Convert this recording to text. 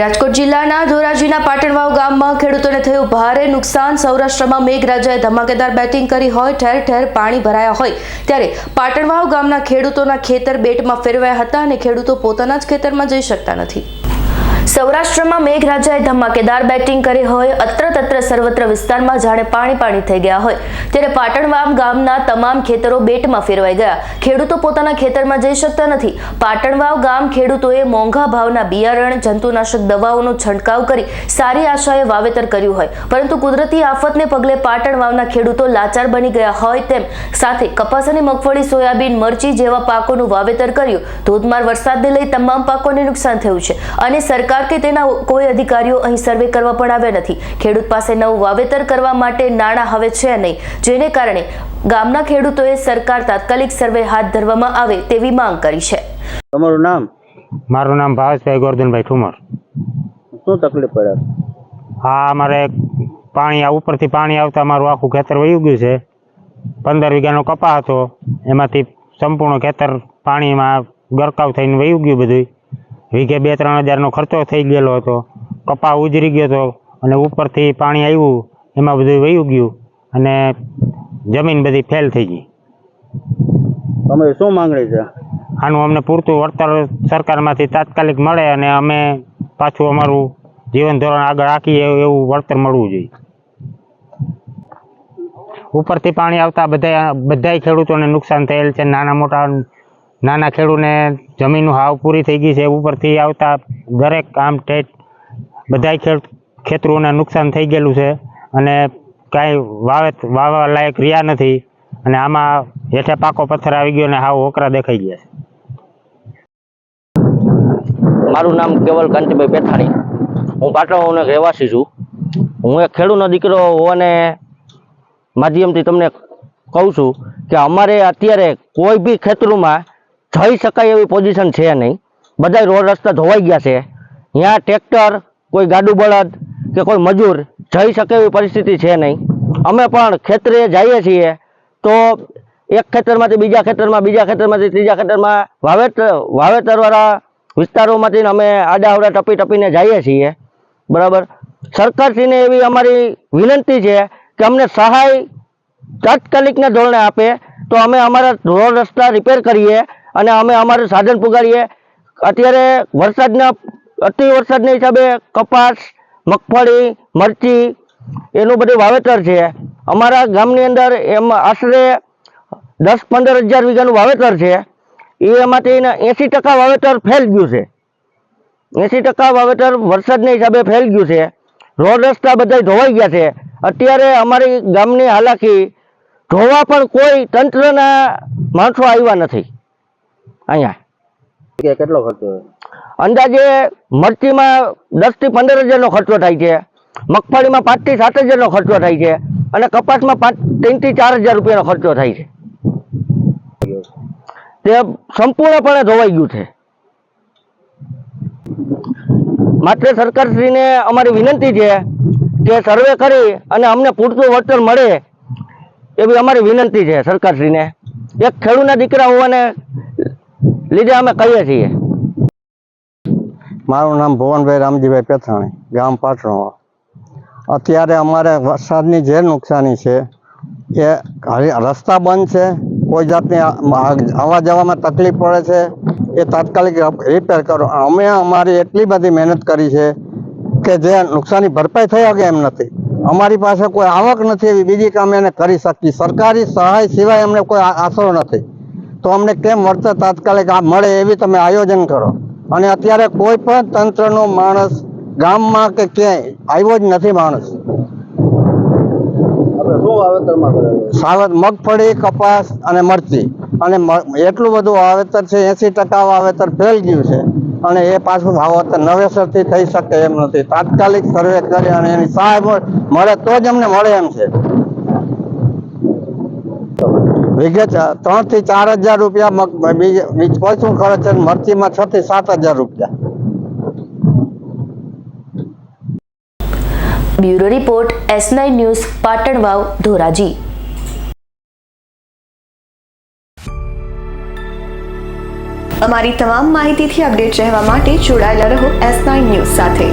રાજકોટ જિલ્લાના ધોરાજીના પાટણવાવ ગામમાં ખેડૂતોને થયું ભારે નુકસાન. સૌરાષ્ટ્રમાં મેઘરાજાએ ધમાકેદાર બેટિંગ કરી હોય, ઠેર ઠેર પાણી ભરાયા હોય. ત્યારે પાટણવાવ ગામના ખેડૂતોના ખેતર બેટમાં ફેરવાયા હતા અને ખેડૂતો પોતાના જ ખેતરમાં જઈ શકતા નથી. સૌરાષ્ટ્રમાં મેઘરાજાએ ધમાકેદાર બેટિંગ કરી હોય અત્ર તત્ર સર્વત્ર વિસ્તારમાં જાણે પાણી પાણી થઈ ગયા હોય. ત્યારે પાટણવામ ગામના તમામ ખેતરો બેટમાં ફેરવાઈ ગયા. ખેડૂતો પોતાના ખેતરમાં જઈ શકતા નથી. પાટણવાવ ગામ ખેડૂતોએ મોંઘા ભાવના બિયારણ, જંતુનાશક દવાઓનો છંટકાવ કરી સારી આશાએ વાવેતર કર્યું હોય. પરંતુ કુદરતી આફતને પગલે પાટણવાવના ખેડૂતો લાચાર બની ગયા હોય તેમ સાથે કપાસ અને મગફળી, સોયાબીન, મરચી જેવા પાકોનું વાવેતર કર્યું. ધોધમાર વરસાદને લઈ તમામ પાકોને નુકસાન થયું છે. અને સરકાર કે તેના કોઈ અધિકારીઓ અહીં સર્વે કરવા પણ આવ્યા નથી. ખેડૂત પાસે નવું વાવેતર કરવા માટે નાણાં હવે છે નહીં. જેને કારણે ગામના ખેડૂતોએ સરકાર તાત્કાલિક સર્વે હાથ ધરવામાં આવે તેવી માંગ કરી છે. તમારું નામ? મારું નામ ભાવેશભાઈ ગોરધનભાઈ ઠુમર. શું તકલીફ પડે? હા અમારે પાણી આ ઉપરથી પાણી આવતા મારું આખું ખેતર વહી ગયું છે. પંદર વીઘાનો કપા હતો. એમાંથી સંપૂર્ણ ખેતર પાણીમાં ગરકાવ થઈને વહી ગયું બધું વીઘે બે ત્રણ હજારનો ખર્ચો થઈ ગયેલો હતો. કપા ઉજરી ગયો હતો અને ઉપરથી પાણી આવ્યું એમાં બધું વયું ગયું અને જમીન બધી ફેલ થઈ ગઈ. તમે શું માંગણી છે? આનું અમને પૂરતું વળતર સરકારમાંથી તાત્કાલિક મળે અને અમે પાછું અમારું જીવન ધોરણ આગળ રાખીએ એવું વળતર મળવું જોઈએ. ઉપરથી પાણી આવતા બધા બધાય ખેડૂતોને નુકસાન થયેલ છે નાના મોટા નાના ખેડૂતને જમીન હાવ પૂરી થઈ ગઈ છે ઉપરથી આવતા દરેક આમ ટેટ બધાય ખેડ, ખેતરોને નુકસાન થઈ ગયેલું છે અને કાંઈ વાવેત વાવવા લાયક રહ્યા નથી અને આમાં હેઠે પાકો પથ્થર આવી ગયો ને હાવ ઓકરા દેખાઈ ગયા છે. મારું નામ કેવલ કાંતિભાઈ પેથાણી હું પાટણનો રહેવાસી છું. હું એક ખેડૂતનો દીકરો હોવાને માધ્યમથી તમને કહું છું કે અમારે અત્યારે કોઈ બી ખેતરોમાં જઈ શકાય એવી પોઝિશન છે નહીં. બધા રોડ રસ્તા ધોવાઈ ગયા છે. ત્યાં ટ્રેક્ટર કોઈ ગાડું બળદ કે કોઈ મજૂર જઈ શકે એવી પરિસ્થિતિ છે નહીં. અમે પણ ખેતરે જઈએ છીએ તો એક ખેતરમાંથી બીજા ખેતરમાં, બીજા ખેતરમાંથી ત્રીજા ખેતરમાં વાવેતર વાવેતરવાળા વિસ્તારોમાંથી અમે આડાવડા ટપી ટપીને જઈએ છીએ. બરાબર? સરકારશ્રીને એવી અમારી વિનંતી છે કે અમને સહાય તાત્કાલિકના ધોરણે આપે તો અમે અમારા રોડ રસ્તા રિપેર કરીએ અને અમે અમારું સાધન પુગાડીએ. અત્યારે વરસાદના, અતિ વરસાદના હિસાબે કપાસ, મગફળી, મરચી, એનું બધું વાવેતર છે. અમારા ગામની અંદર એમ આશરે દસ પંદર હજાર વીઘાનું વાવેતર છે. એ એમાંથી એંસી ટકા વાવેતર ફેલ ગયું છે. એંસી ટકા વાવેતર વરસાદના હિસાબે ફેલ ગયું છે. રોડ રસ્તા બધા ધોવાઈ ગયા છે. અત્યારે અમારી ગામની હાલાકી, ધોવા પણ કોઈ તંત્રના માણસો આવ્યા નથી. અહીંયા. કેટલો ખર્ચો અંદાજે મરચીમાં દસથી પંદર હજારનો ખર્ચો થાય છે. મગફળીમાં પાંચથી સાત હજારનો ખર્ચો થાય છે. અને કપાસમાં પાંચ ત્રણથી ચાર હજાર રૂપિયાનો ખર્ચો થાય છે. તે સંપૂર્ણપણે ધોવાઈ ગયું છે. માત્ર સરકારશ્રીને અમારી વિનંતી છે કે સર્વે કરી અને અમને પૂરતું વળતર મળે એવી અમારી વિનંતી છે સરકારશ્રીને. એક ખેડૂતના દીકરા હોવાને લીધે અમે કહીએ છીએ. મારું નામ ભુવનભાઈ રામજીભાઈ પેથાણી, ગામ પાટણવા અત્યારે અમારે વરસાદની જે નુકસાની છે, એ રસ્તા બંધ છે, કોઈ જાતની આવવા જવામાં તકલીફ પડે છે, એ તાત્કાલિક રિપેર કરો. અમે અમારી એટલી બધી મહેનત કરી છે કે જે નુકસાની ભરપાઈ થઈ શકે એમ નથી. અમારી પાસે કોઈ આવક નથી એવી. બીજી કામ એને કરી શકીએ. સરકારી સહાય સિવાય અમને કોઈ આશરો નથી. તો અમને કેમ વળતર તાત્કાલિક આ મળે એવી તમે આયોજન કરો. અને અત્યારે કોઈ પણ તંત્રનો માણસ ગામમાં કે ક્યાંય આવ્યો જ નથી માણસ. સાવત મગફળી કપાસ અને મરચી. અને એટલું બધું વાવેતર છે એસી ટકા વાવેતર ફેલ ગયું છે. અને એ પાછું વાવેતર નવેસરથી થઈ શકે એમ નથી. તાત્કાલિક સર્વે કરી અને એની સહાય મળે તો જ અમને મળે એમ છે. ચા- ત્રણથી ચાર હજાર રૂપિયા બીજ ખર્ચ છે અને મરચીમાં છ થી સાત હજાર રૂપિયા. Bureau report S nine news Patanvav Dhoraji. અમારી તમામ માહિતીથી અપડેટ રહેવા માટે જોડાયેલા રહો એસ નાઇન ન્યૂઝ સાથે.